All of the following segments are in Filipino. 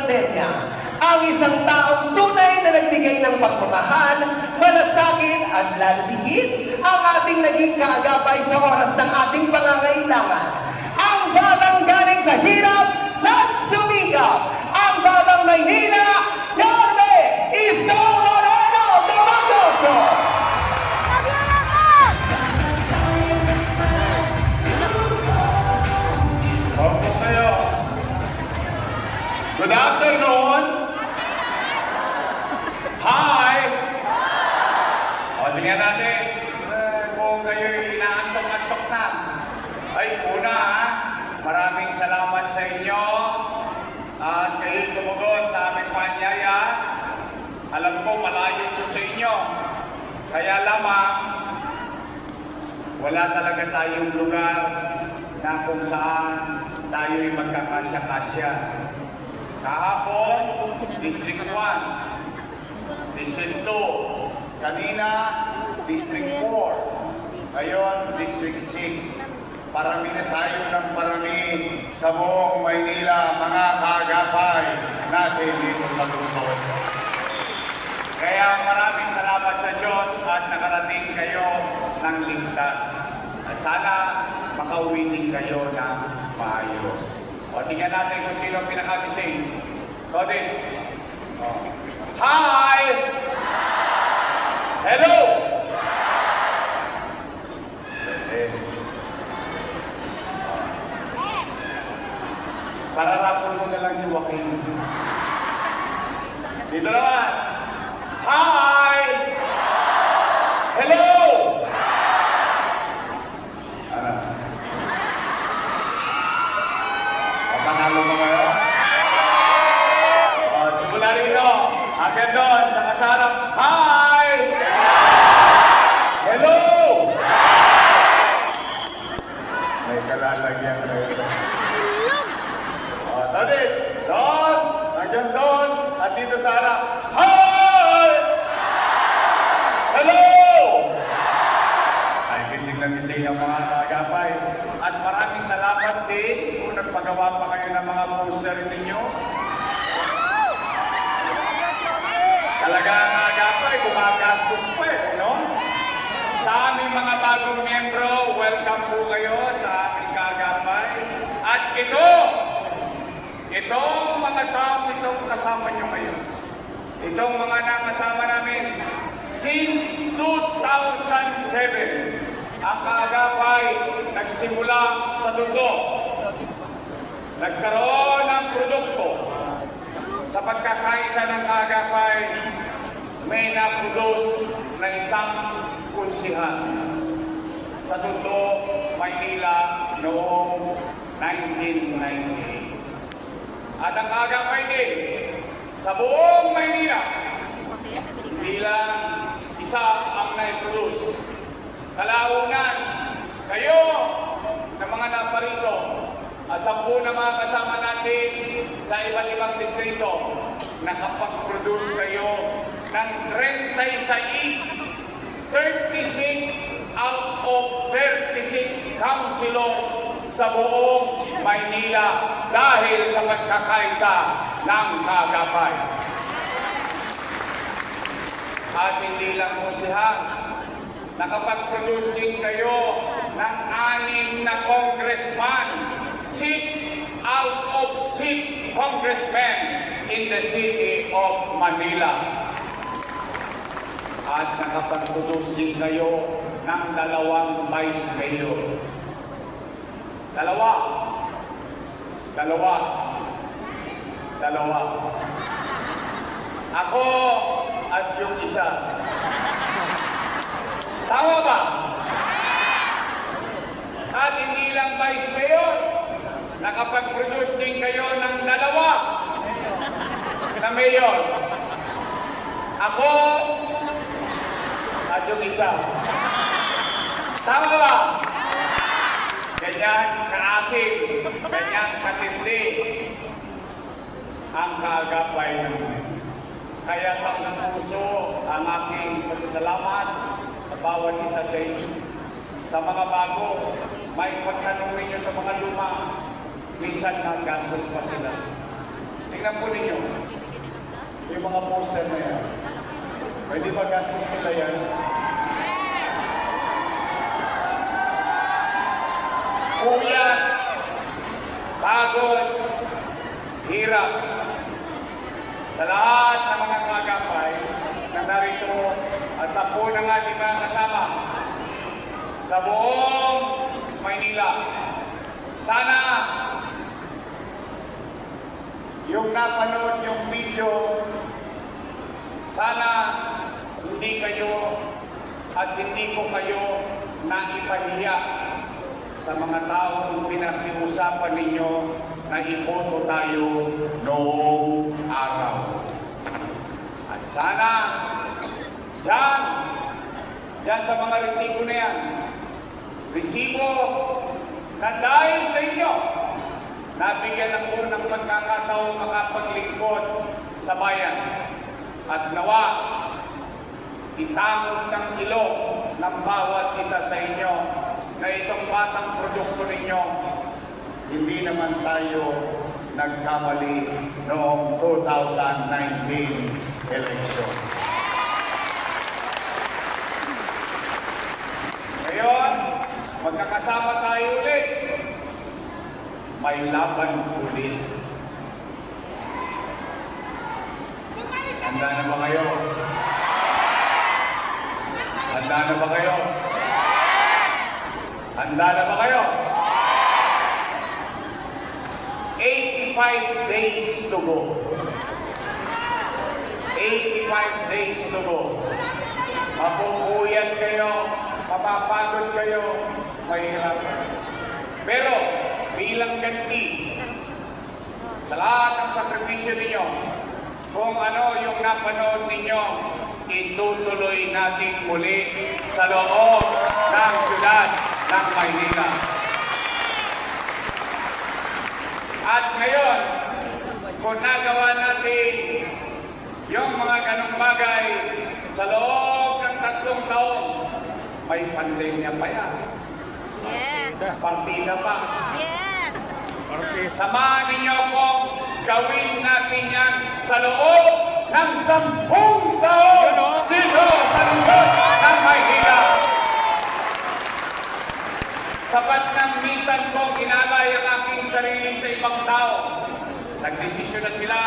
pandemya. Ang isang taong tunay na nagbigay ng pagmamahal, malasakit at lalabigit ang ating naging kaagapay sa oras ng ating pangangailangan. Ang batang galing sa hirap, nagsumikap. Ang batang Maynila, salamat sa inyo. At kayo'y tumugon sa aming panyaya. Alam ko, malayo ito sa inyo. Kaya lamang, wala talaga tayong lugar na kung saan tayo'y magkakasya-kasya. Kahapon, District 1, District 2, kanina, District 4, ngayon, District 6. Parami na tayo ng parami sa buong Maynila, mga kagapay natin dito sa Luzon. Kaya maraming salamat sa Diyos at nakarating kayo ng ligtas. At sana makauwi din kayo ng maayos. O tingnan natin kung sino ang pinakagising. Todits. O. Hi! Hello! Eh. Pararapol mo na lang si Joaquin. Dito naman. Hi! Hello! Ano? O, panalo mo ngayon? O, simula rito. Hanggang doon, sa kasarap. Hi! Hello! May kalalagyan kayo. O, Tadit, doon, hanggang doon, at dito sa harap. Hi! Hello! Ay, gising na gising ang mga kagapay. At maraming salamat din kung nagpagawa pa kayo ng mga poster ninyo. Talaga ang agapay, gumagastos pa eh, no? Sa aming mga bagong miyembro, welcome po kayo sa aming kagapay. At ito, itong mga tao itong kasama nyo ngayon, itong mga nakasama namin since 2007, ang kaagapay nagsimula sa dugo. Nagkaroon ng produkto sa pagkakaisa ng kaagapay, may naproduce na isang kunsihan sa Tundo, Maynila noong 1998. At ang kaagapay din sa buong Maynila, hindi lang isa ang na-produce. Kalaunan, kayo na mga naparito at sampu na mga kasama natin sa iba't ibang distrito, nakapag-produce kayo ng 36, 36 out of 36 councilors sa buong Maynila dahil sa pagkakaisa ng kagapay. At hindi lang siya, nakapag-produce din kayo ng anim na congressman, six out of six congressmen in the city of Manila. At nakapag-produce din kayo ng dalawang vice mayor. Dalawa. Dalawa. Dalawa. Ako at yung isa. Tama ba? At hindi lang Vice Mayor, nakapag-produce din kayo ng dalawa na Mayor. Ako at yung isa. Tama ba? Ganyan kaasim, ganyan katindi ang kaagapay namin. Kaya taos puso ang aking pasasalamat sa bawat isa sa inyo. Sa mga bago, may pagtanong ninyo sa mga luma, minsan nagastos pa sila. Tingnan po ninyo, yung mga poster na yan. Pwede ba gastos nila yan? Puyat, pagod, hirap. Sa lahat ng mga kagapay na narito at sa po ng ating mga kasama sa buong Maynila. Sana yung napanood yung video, sana hindi kayo at hindi ko kayo naipahiya sa mga taong pinakiusapan ninyo na iboto tayo noong araw. At sana, dyan, dyan sa mga resibo na yan, resibo na dahil sa inyo, nabigyan ng unang pagkakataon makapaglingkod sa bayan. At nawa, itangos ng ilong ng bawat isa sa inyo na itong batang produkto ninyo, hindi naman tayo nagkamali noong 2019 election. Ngayon, magkakasama tayo ulit. May laban ulit. Handa na ba kayo? Handa na ba kayo? Handa na ba kayo? 85 days to go. 85 days to go. Mapupuyat kayo, mapapagod kayo, mahirap. Pero bilang ganti sa lahat ng sakripisyo ninyo, kung ano yung napanood ninyo, itutuloy natin muli sa loob ng syudad ng Maynila. At ngayon, kung nagawa natin yung mga ganong bagay sa loob ng tatlong taon, may pandemya pa yan. Yes. Partida pa. Yes. Samahan ninyo akong gawin natin yan sa loob ng sampung taon dito sa lungsod ng Maynila. Sapat ng misan kong inalay ang aking sarili sa ibang tao. Nagdesisyon na sila,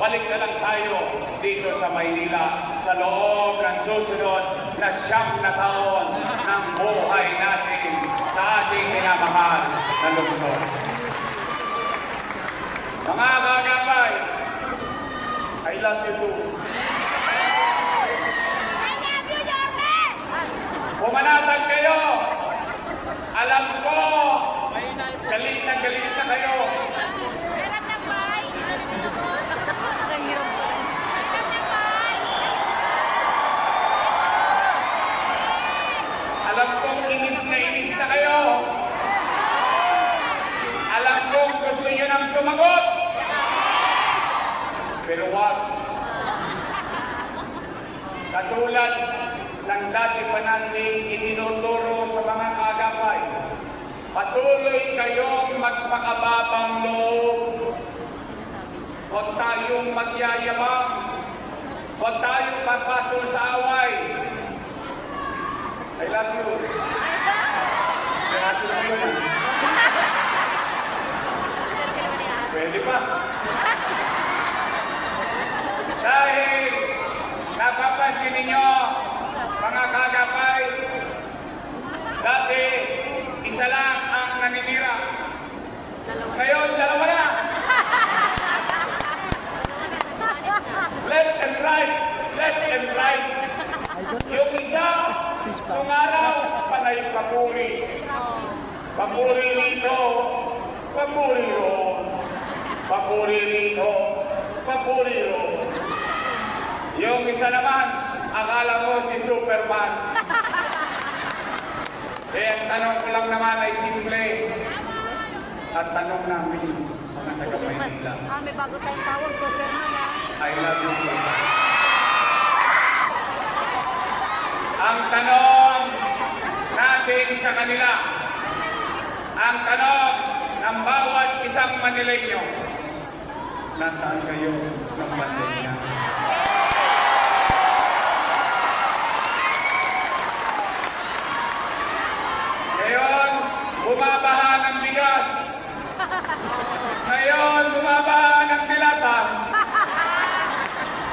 balik na lang tayo dito sa Maynila sa loob ng susunod na siyam na taon ng buhay natin sa ating minamahal na lungsod. Mga kagapay, I love you too. I love you, Yorme! Pumanatag kayo. Alam ko, galit na galit na kayo. Meron na bay! Meron na bay! Alam kong inis na inis na kayo. Alam kong gusto niyo nang sumagot. Pero wag. Katulad ng dati pa nating itinuturo sa mga kagapay, patuloy kayong magpakababang loob. Huwag tayong magyayabang. Huwag tayong papato sa away. I love you. Kaya sila yun. Pwede pa. Dahil napapansin ninyo, mga kagapay, dati isa lang ang naninira. Ngayon, dalawa na. Left and right, left and right. Yung isa, nung araw, panay papuri. Papuri rito, papuri roon. Papuri rito, papuri roon. Yung isa naman, akala mo si Superman. Eh, ang tanong ko lang naman ay simple. At tanong namin, mga taga Maynila, Ah, may bago tayong tawag, Superman ah. I love you. Ang tanong natin sa kanila, ang tanong ng bawat isang Manileño, nasaan kayo ng pandemya. Ngayon, bumabaha ng bigas. Ngayon, bumabaha ng dilata.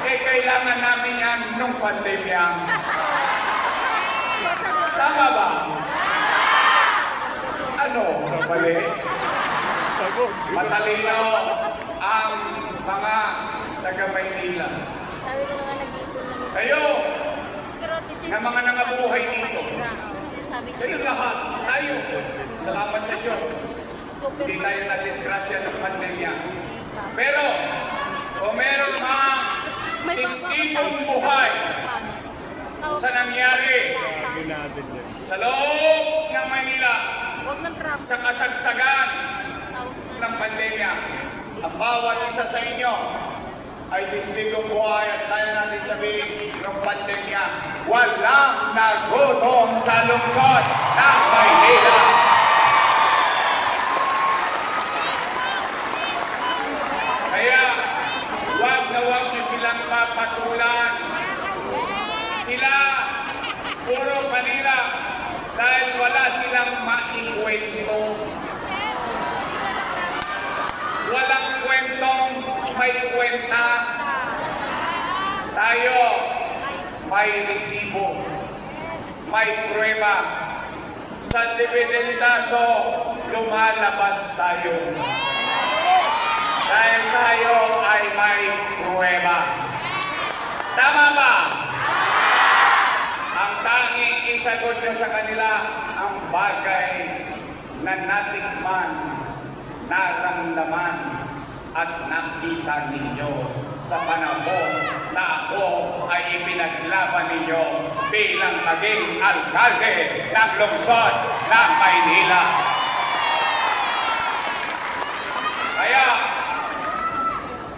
Eh, kailangan namin yan nung pandemya. Tama ba? Ano? Mali? Matalino ang mga taga-Maynila. Sabi ko nga nag-iipon lang. Kayo, na mga nangabuhay dito. Kayo lahat, tayo. Salamat sa Diyos. Hindi tayo na-disgrasya ng pandemya. Pero, kung meron mang May testigong buhay sa nangyari sa loob ng traffic. sa kasagsagan ng pandemya. Ang bawat isa sa inyo ay testigong buhay at kaya natin sabihin ng pandemya, walang nagutom sa lungsod ng Maynila. Kaya, wag na wag niyo silang papatulan. Sila, puro kanila, dahil wala silang maikwento. Walang kwentong may kwenta. Tayo, may resibo, may prueba. Sa dividendaso, lumalabas tayo. Dahil tayo ay may prueba. Tama ba? Ang tanging isagot nyo sa kanila ang bagay na natikman, naramdaman, at nakita ninyo sa panahon na ako ay ipinaglaban ninyo bilang maging alkalde ng lungsod ng Maynila. Kaya,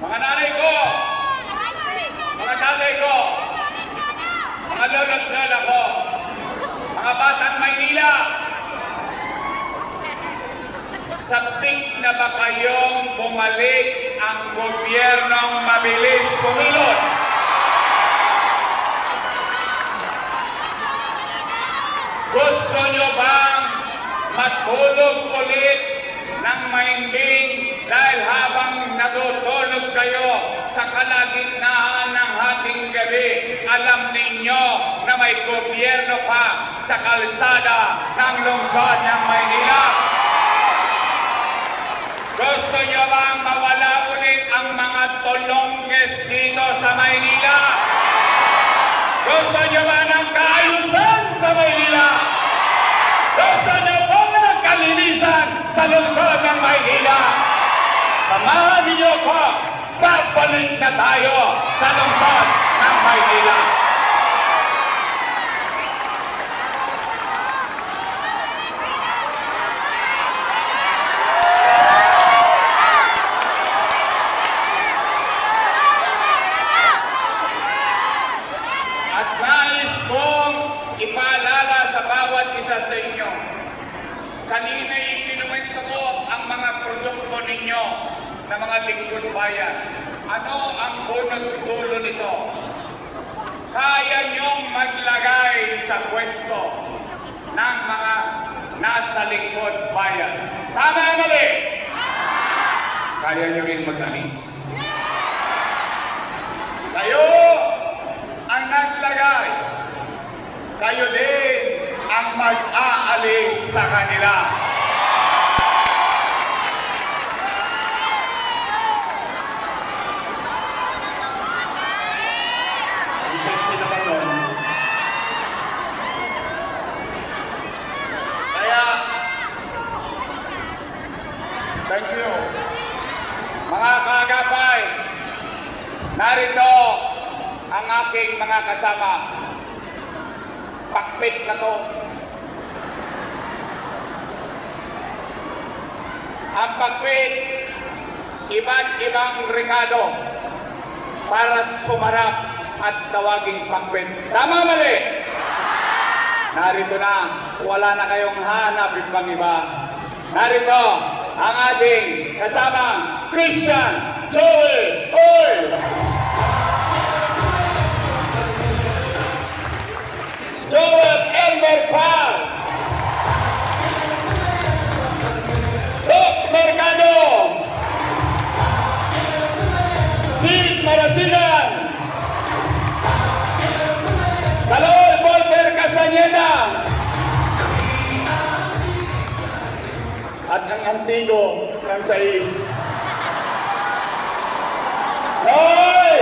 mga nanay ko, mga tatay ko, mga lolo at lola ko, mga batang Maynila, Sapik na ba kayong bumalik ang gobyernong mabilis kumilos? Gusto nyo bang matulog ulit ng mahimbing dahil habang natutulog kayo sa kalagitnaan ng hating gabi, alam ninyo na may gobyerno pa sa kalsada ng lungsod ng Maynila? Gusto nyo bang mawala ulit ang mga tolongges dito sa Maynila? Gusto nyo ba ng kaayusan sa Maynila? Gusto nyo ba ng kalinisan sa lungsod ng Maynila? Samahan niyo ko, babalik na tayo sa lungsod ng Maynila. At nais kong ipaalala sa bawat isa sa inyo. Kanina ikinuwento ko ang mga produkto ninyo na mga lingkod bayan. Ano ang bunot dulo nito? Kaya niyong maglagay sa pwesto ng mga nasa lingkod bayan. Tama mali? Kaya niyo rin mag-alis. Kayo ang naglagay. Kayo din ang mag-aalis sa kanila. Ang sexy naman nun. Kaya, thank you. Mga kaagapay, narito ang aking mga kasama. Pakpit na to. Ang pakpit, iba't ibang rekado para sumarap at tawaging pakpit. Tama mali? Narito na, wala na kayong hanap pang iba. Narito ang ating kasamang Christian Joel Oil! Joel Elmer Paz! Mercado! Steve Maracina! At ang antigo ng sais. Hoy!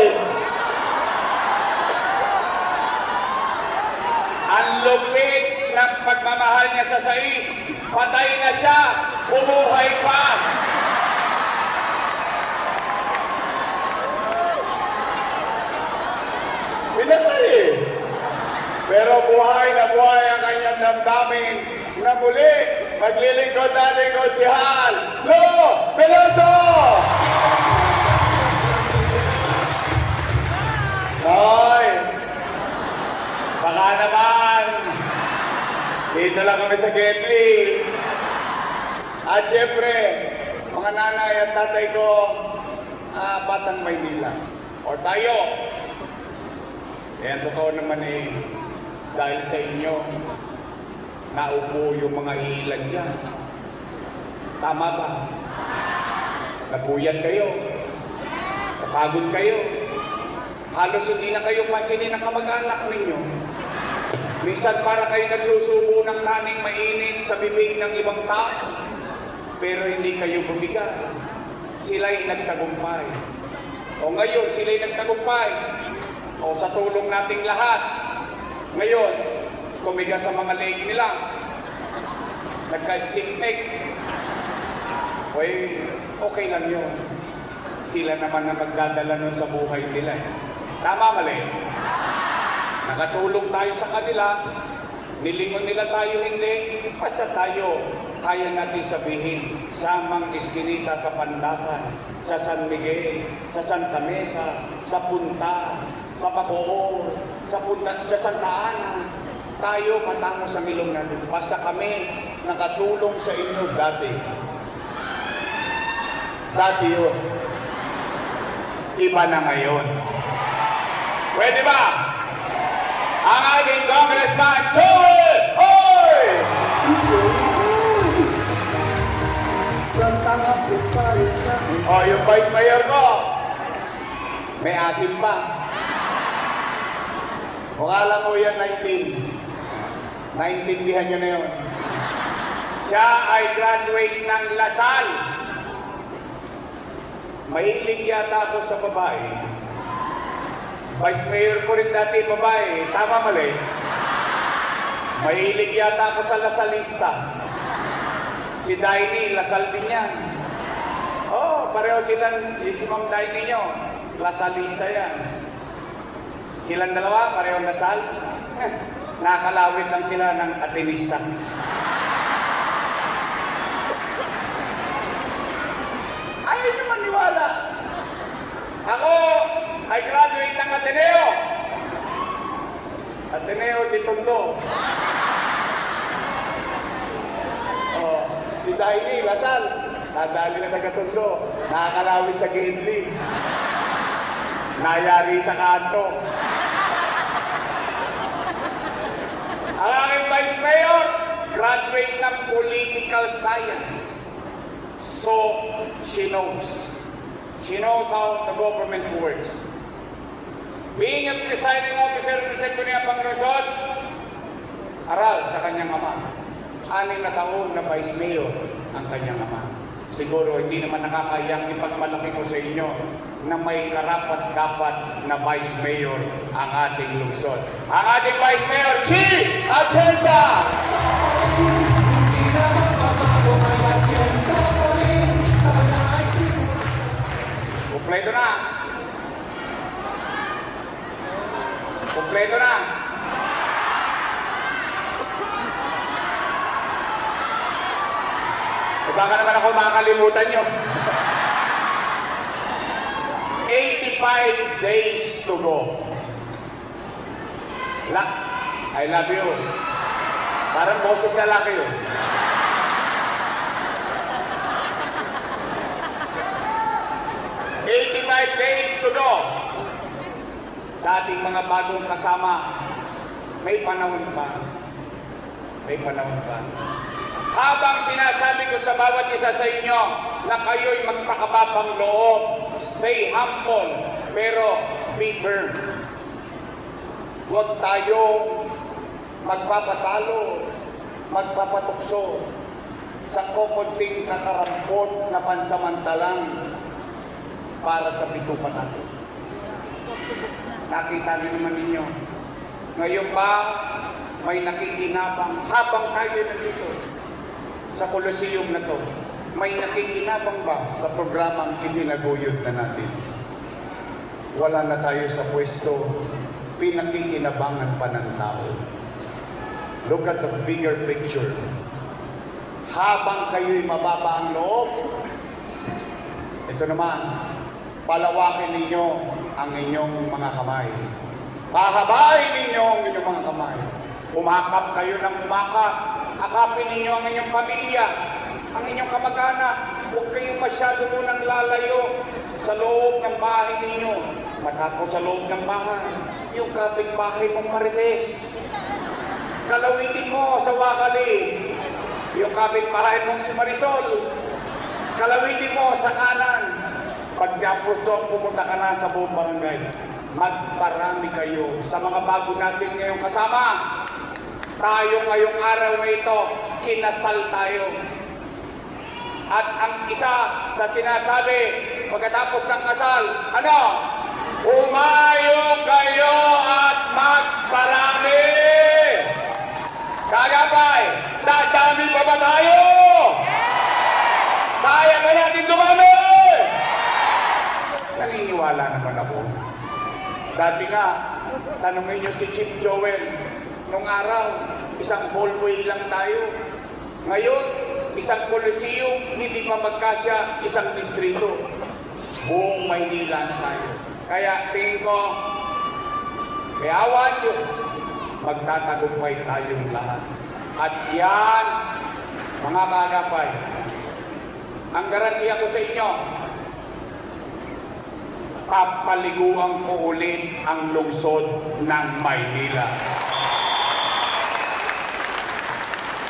Ang lupit ng pagmamahal niya sa sais. Patay na siya. Bumuhay pa. Pinatay eh. Pero buhay na buhay ang kanyang damdamin na muli maglilingkod natin ko si Han Lo Veloso! Hoy! Baka naman, dito lang kami sa Getly. At siyempre, mga nanay at tatay ko, ah, Batang Maynila. O tayo, kaya totoo naman eh, dahil sa inyo, naupo yung mga ilan dyan. Tama ba? Napuyat kayo. Napagod kayo. Halos hindi na kayo pansinin ng kamag-anak ninyo. Minsan para kayo nagsusubo ng kaning mainit sa bibig ng ibang tao. Pero hindi kayo bumigat. Sila'y nagtagumpay. O ngayon, sila'y nagtagumpay. O sa tulong nating lahat. Ngayon, tumiga sa mga leg nila. Nagka-stick neck. Uy, okay lang yun. Sila naman na magdadala nun sa buhay nila. eh. Tama mali? Nakatulong tayo sa kanila, nilingon nila tayo hindi, basta tayo, kaya natin sabihin, samang iskinita sa Pandakan, sa San Miguel, sa Santa Mesa, sa Punta, sa Bacoor, sa, Punta, sa Santa Ana, tayo matamo sa milong natin. Basta kami nakatulong sa inyo dati. Dati yun. Iba na ngayon. Pwede ba? Ang ating Congressman, Joel Hoy! O, yung Vice Mayor ko, may asim pa. Kung alam mo yan, 19. Naintindihan nyo na yun. Siya ay graduate ng Lasal. Mahilig yata ako sa babae. Vice Mayor ko rin dati babae. Tama mali. Mahilig yata ako sa Lasalista. Si Daini, Lasal din yan. Oh, pareho silang, si Ma'am Daini nyo. Lasalista yan. Silang dalawa, pareho Lasal. Eh, nakakalawit lang sila ng Atenista. Ayaw nyo maniwala. Ako ay graduate ng Ateneo. Ateneo de Tondo. Oh, si Daini, Lasal, nadali na taga Tondo. Nakakalawit sa Gately. Nayari sa kanto. Ang aking Vice Mayor, graduate ng Political Science. So, she knows. She knows how the government works. Being a presiding officer ng Secretary Pangresod, aral sa kanyang ama. Anim na taon na Vice Mayor ang kanyang ama. Siguro hindi naman nakakayang ipagmalaki ko sa inyo na may karapat-dapat na Vice Mayor ang ating lungsod. Ang ating Vice Mayor, Chi Atienza! Kompleto na. Kompleto na. Baka naman ako makakalimutan nyo. 85 days to go. La I love you. Parang boses na laki yun. Eighty-five days to go. Sa ating mga bagong kasama, may panahon pa. May panahon pa. Habang sinasabi ko sa bawat isa sa inyo na kayo'y magpakababang loob, stay humble, Pero be firm. Huwag tayong magpapatalo, magpapatukso sa kukunting kakarampot na pansamantalang para sa pitupan natin. Nakita niyo naman ninyo. Ngayon ba may nakikinabang habang tayo nandito sa Colosseum na to? May nakikinabang ba sa programang itinaguyod na natin? Wala na tayo sa pwesto, pinakikinabangan pa ng tao. Look at the bigger picture. Habang kayo'y mababa ang loob, ito naman, palawakin ninyo ang inyong mga kamay. Pahabain ninyo ang inyong mga kamay. Umakap kayo ng umakap. Akapin ninyo ang inyong pamilya, ang inyong kamag-anak. Huwag kayong masyado munang lalayo sa loob ng bahay ninyo. Matapos sa loob ng bahay, yung kapitbahay mong marites. Kalawitin mo sa wakali, yung kapitbahay mong si Marisol. Kalawitin mo sa kanan. Pagkapos doon, pumunta ka na sa buong barangay. Magparami kayo sa mga bago natin ngayong kasama. Tayo ngayong araw na ito, kinasal tayo. At ang isa sa sinasabi, pagkatapos ng kasal, ano? Umayo kayo at magparami! Kagapay, dadami pa ba tayo? Kaya ba natin dumami? Naniniwala naman ako. Dati nga, tanongin niyo si Chief Joel, nung araw, isang hallway lang tayo. Ngayon, isang koloseo, hindi pa magkasya, isang distrito. Buong Maynila na tayo. Kaya tingin ko, kaya awan Diyos, magtatagumpay tayong lahat. At yan, mga kagapay, ang garantiya ko sa inyo, papaliguan ko ulit ang lungsod ng Maynila.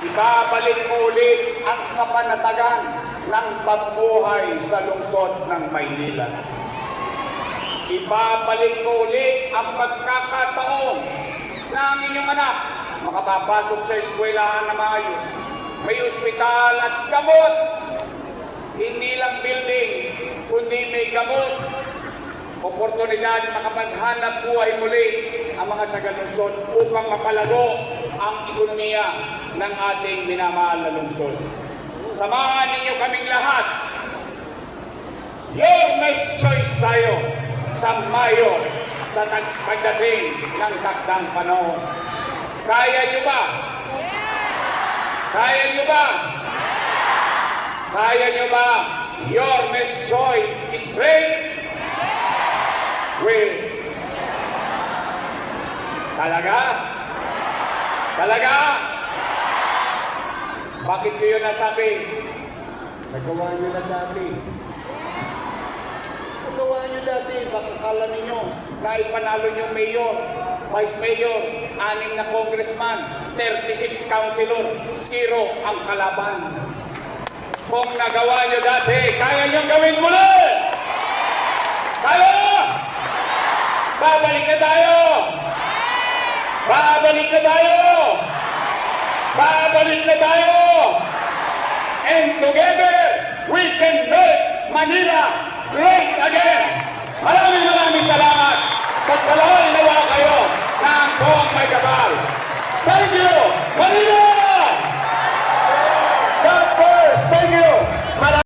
Ibabalik ko ulit ang kapanatagan ng pambuhay sa lungsod ng Maynila. Ibabalik ko ulit ang pagkakataon na ang inyong anak makapapasok sa eskwelahan na maayos. May ospital at gamot. Hindi lang building, kundi may gamot. Oportunidad makapaghanap buhay muli ang mga taga-lungsod upang mapalago ang ekonomiya ng ating minamahal na lungsod. Samahan ninyo kaming lahat Your next choice tayo sa Mayo sa pagdating ng takdang panahon. Kaya nyo ba? Kaya nyo ba? Kaya nyo ba? Your next choice is faith. Will. Talaga? Talaga? Bakit kayo nasabi? Nagawa nyo na dati. Nagawa nyo dati, baka kala ninyo na ipanalo nyo mayor, vice mayor, anim na congressman, 36 councilor, zero ang kalaban. Kung nagawa nyo dati, kaya nyo gawin muli! Kaya! Babalik na tayo! Babalik na tayo! Babalik na tayo! And together, we can make Manila great again! Maraming maraming salamat! Pagkalawan nawa kayo ng buong may kapal! Thank you! Manila!